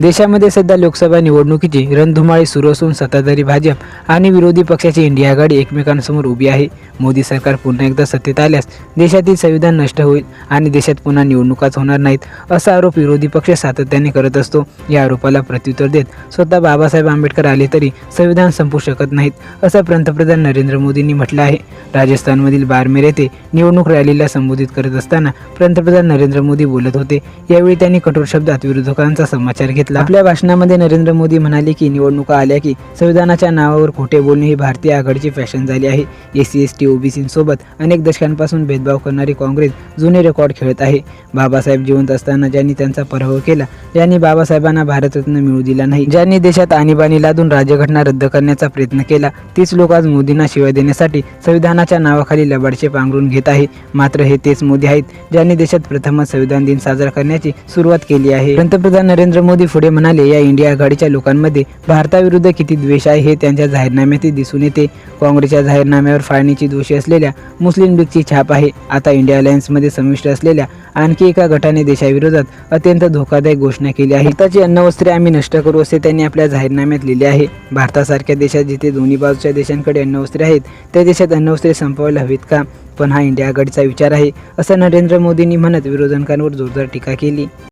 देशामध्ये सध्या लोकसभा निवडणुकीची रणधुमाळी सुरू असून सत्ताधारी भाजप आणि विरोधी पक्षाची इंडिया आघाडी एकमेकांसमोर उभी आहे. मोदी सरकार पुन्हा एकदा सत्तेत आल्यास देशातील संविधान नष्ट होईल आणि देशात पुन्हा निवडणुकाच होणार नाहीत असा आरोप विरोधी पक्ष सातत्याने करत असतो. या आरोपाला प्रत्युत्तर देत स्वतः बाबासाहेब आंबेडकर आले तरी संविधान संपू शकत नाहीत असं पंतप्रधान नरेंद्र मोदींनी म्हटलं आहे. राजस्थानमधील बारमेर येथे निवडणूक रॅलीला संबोधित करत असताना पंतप्रधान नरेंद्र मोदी बोलत होते. यावेळी त्यांनी कठोर शब्दात विरोधकांचा समाचार घेतला. आपल्या भाषणामध्ये नरेंद्र मोदी म्हणाले की निवडणुका आल्या की संविधानाच्या नावावर खोटे बोलणे ही भारतीय आघाडीची फॅशन झाली आहे. एसी सी एस टी ओबीसींसोबत अनेक दशकांपासून भेदभाव करणारी काँग्रेस जुने रेकॉर्ड खेळत आहे. बाबासाहेब जिवंत असताना ज्यांनी त्यांचा पराभव केला ज्यांनी बाबासाहेबांना भारतरत्न मिळू दिला नाही. ज्यांनी देशात आणीबाणी लादून राज्यघटना रद्द करण्याचा प्रयत्न केला तीच लोक आज मोदींना शिवाय देण्यासाठी संविधानाच्या नावाखाली लबाडचे पांघरून घेत आहे. मात्र हे तेच मोदी आहेत ज्यांनी देशात प्रथमच संविधान दिन साजरा करण्याची सुरुवात केली आहे. पंतप्रधान नरेंद्र मोदी पुढे म्हणाले या इंडिया आघाडीच्या लोकांमध्ये भारताविरुद्ध किती द्वेष आहे हे त्यांच्या जाहीरनाम्यातही दिसून येते. काँग्रेसच्या जाहीरनाम्यावर फाळणीची दोषी असलेल्या मुस्लिम लीगची छाप आहे. आता इंडिया अलायन्समध्ये समाविष्ट असलेल्या आणखी एका गटाने देशाविरोधात अत्यंत धोकादायक घोषणा केली आहे. भारताची अन्नवस्त्रे आम्ही नष्ट करू असे त्यांनी आपल्या जाहीरनाम्यात लिहिले आहे. भारतासारख्या देशात जिथे दोन्ही बाजूच्या देशांकडे अन्नवस्त्रे आहेत त्या देशात अन्नवस्त्रे संपवायला हवीत का? पण हा इंडिया आघाडीचा विचार आहे असं नरेंद्र मोदींनी म्हणत विरोधकांवर जोरदार टीका केली.